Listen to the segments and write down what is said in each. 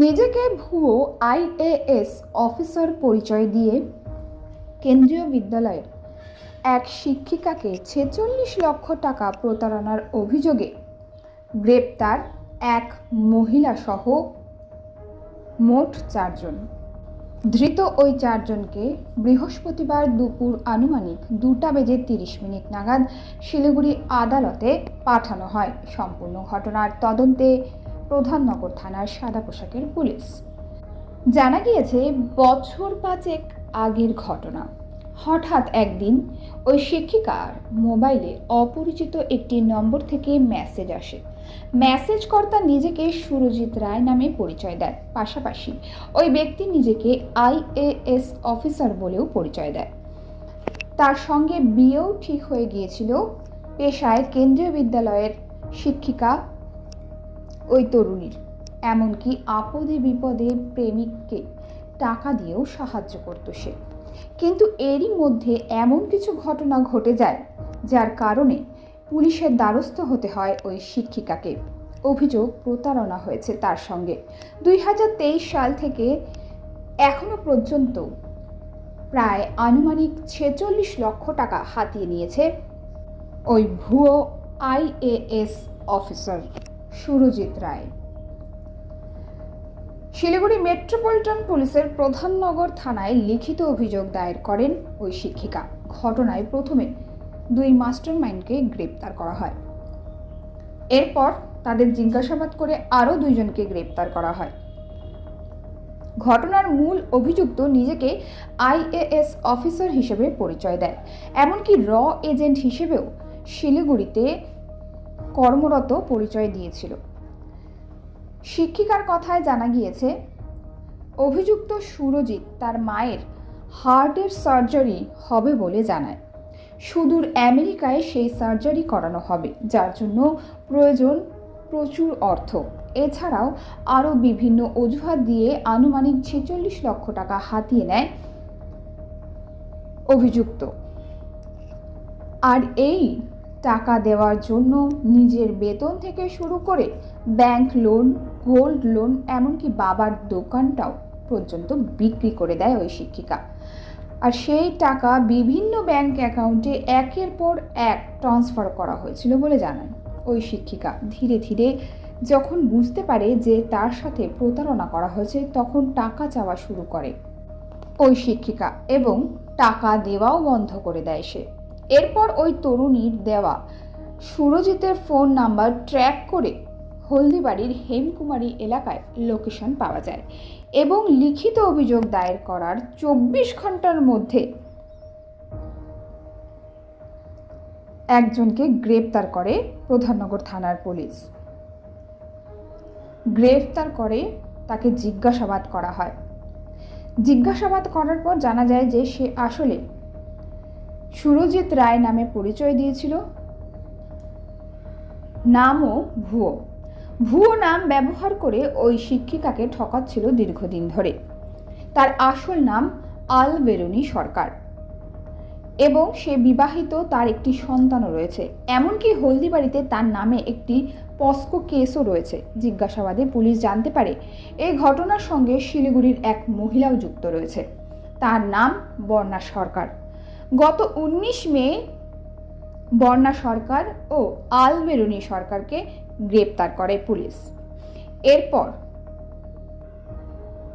নিজেকে ভুয়ো IAS officer পরিচয় দিয়ে কেন্দ্রীয় বিদ্যালয়ের এক শিক্ষিকাকে ছেচল্লিশ লক্ষ টাকা প্রতারণার অভিযোগে গ্রেপ্তার এক মহিলা সহ মোট চারজন। ধৃত ওই চারজনকে বৃহস্পতিবার দুপুর আনুমানিক দুটা বেজে তিরিশ মিনিট নাগাদ শিলিগুড়ি আদালতে পাঠানো হয়। সম্পূর্ণ ঘটনার তদন্তে প্রধাননগর থানার সাদা পোশাকের পুলিশ। জানা গিয়েছে, বছর পাঁচেক আগের ঘটনা। হঠাৎ একদিন ওই শিক্ষিকার মোবাইলে অপরিচিত একটি নম্বর থেকে মেসেজ আসে। মেসেজ কর্তা নিজেকে সুরজিৎ রায় নামে পরিচয় দেয় পাশাপাশি ওই ব্যক্তি নিজেকে আইএএস অফিসার বলেও পরিচয় দেয়। তার সঙ্গে বিয়েও ঠিক হয়ে গিয়েছিল। পেশায় কেন্দ্রীয় বিদ্যালয়ের শিক্ষিকা ওই তরুণীর। এমনকি আপদে বিপদে প্রেমিককে টাকা দিয়েও সাহায্য করত সে। কিন্তু এরই মধ্যে এমন কিছু ঘটনা ঘটে যায়, যার কারণে পুলিশের দ্বারস্থ হতে হয় ওই শিক্ষিকাকে। অভিযোগ প্রতারণা হয়েছে তার সঙ্গে। দুই হাজার তেইশ সাল থেকে এখনও পর্যন্ত প্রায় আনুমানিক ছেচল্লিশ লক্ষ টাকা হাতিয়ে নিয়েছে ওই ভুয়ো IAS officer. Surajit Roy. Siliguri metropolitan police Pradhannagar থানায় লিখিত অভিযোগ দায়ের করেন ওই শিক্ষিকা। ঘটনায় প্রথমে দুই মাস্টার মাইন্ডকে গ্রেপ্তার করা হয়। এরপর তাদের জিজ্ঞাসাবাদ করে আরও দুইজনকে গ্রেপ্তার করা হয়। ঘটনার মূল অভিযুক্ত নিজেকে আইএএস অফিসার হিসেবে পরিচয় দেয়। এমনকি র এজেন্ট হিসেবেও শিলিগুড়িতে কর্মরত পরিচয় দিয়েছিল। শিক্ষিকার কথায় জানা গিয়েছে, অভিযুক্ত সুরজিৎ তার মায়ের হার্টের সার্জারি হবে বলে জানায়। সুদূর আমেরিকায় সেই সার্জারি করানো হবে, যার জন্য প্রয়োজন প্রচুর অর্থ। এছাড়াও আরও বিভিন্ন অজুহাত দিয়ে আনুমানিক ছেচল্লিশ লক্ষ টাকা হাতিয়ে নেয় অভিযুক্ত। আর এই টাকা দেওয়ার জন্য নিজের বেতন থেকে শুরু করে ব্যাংক লোন, গোল্ড লোন, এমনকি বাবার দোকানটাও পর্যন্ত বিক্রি করে দেয় ওই শিক্ষিকা। আর সেই টাকা বিভিন্ন ব্যাংক অ্যাকাউন্টে একের পর এক ট্রান্সফার করা হয়েছিল বলে জানান ওই শিক্ষিকা। ধীরে ধীরে যখন বুঝতে পারে যে তার সাথে প্রতারণা করা হয়েছে, তখন টাকা চাওয়া শুরু করে ওই শিক্ষিকা এবং টাকা দেওয়াও বন্ধ করে দেয় সে। এরপর ওই তরুণীর দেওয়া সুরজিতের ফোন নাম্বার ট্র্যাক করে হলদিবাড়ির হেমকুমারী এলাকায় লোকেশন পাওয়া যায় এবং লিখিত অভিযোগ দায়ের করার চব্বিশ ঘণ্টার মধ্যে একজনকে গ্রেপ্তার করে প্রধাননগর থানার পুলিশ। গ্রেফতার করে তাকে জিজ্ঞাসাবাদ করা হয়। জিজ্ঞাসাবাদ করার পর জানা যায় যে সে আসলে সুরজিৎ রায় নামে পরিচয় দিয়েছিল। নামও ভুয়ো। ভুয়ো নাম ব্যবহার করে ওই শিক্ষিকাকে ঠকাচ্ছিল দীর্ঘদিন ধরে। তার আসল নাম আল বেরুনি সরকার। এবং সে বিবাহিত তার একটি সন্তানও রয়েছে। এমনকি হলদিবাড়িতে তার নামে একটি পস্কো কেসও রয়েছে। জিজ্ঞাসাবাদে পুলিশ জানতে পারে এই ঘটনার সঙ্গে শিলিগুড়ির এক মহিলাও যুক্ত রয়েছে। তার নাম বর্ণা সরকার। গত উনিশ মে বর্ণা সরকার ও আলবেরুনি সরকারকে গ্রেপ্তার করে পুলিশ। এরপর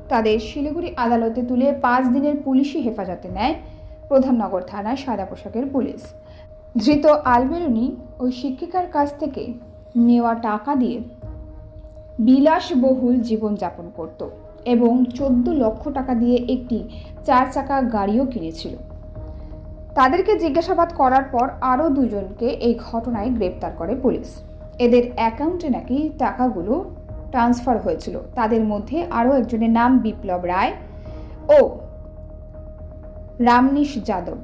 তাদের শিলিগুড়ি আদালতে তুলে পাঁচ দিনের পুলিশি হেফাজতে নেয় প্রধাননগর থানায় সাদা পোশাকের পুলিশ। ধৃত আলবেরুনি ওই শিক্ষিকার কাছ থেকে নেওয়া টাকা দিয়ে বিলাসবহুল জীবনযাপন করত এবং চোদ্দ লক্ষ টাকা দিয়ে একটি চার চাকা গাড়িও কিনেছিল। তাদেরকে জিজ্ঞাসাবাদ করার পর আরও দুজনকে এই ঘটনায় গ্রেপ্তার করে পুলিশ। এদের অ্যাকাউন্টে নাকি টাকাগুলো ট্রান্সফার হয়েছিল। তাদের মধ্যে আরও একজনের নাম বিপ্লব রায় ও রামনিশ যাদব।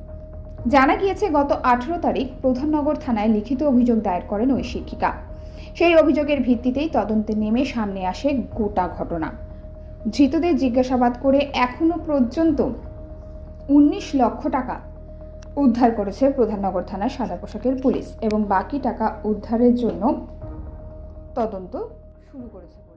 জানা গিয়েছে, গত আঠেরো তারিখ প্রধাননগর থানায় লিখিত অভিযোগ দায়ের করেন ওই শিক্ষিকা। সেই অভিযোগের ভিত্তিতেই তদন্তে নেমে সামনে আসে গোটা ঘটনা। ধৃতদের জিজ্ঞাসাবাদ করে এখনও পর্যন্ত উনিশ লক্ষ টাকা উদ্ধার করেছে প্রধাননগর থানার সাদা পোশাকের পুলিশ এবং বাকি টাকা উদ্ধারের জন্য তদন্ত শুরু করেছে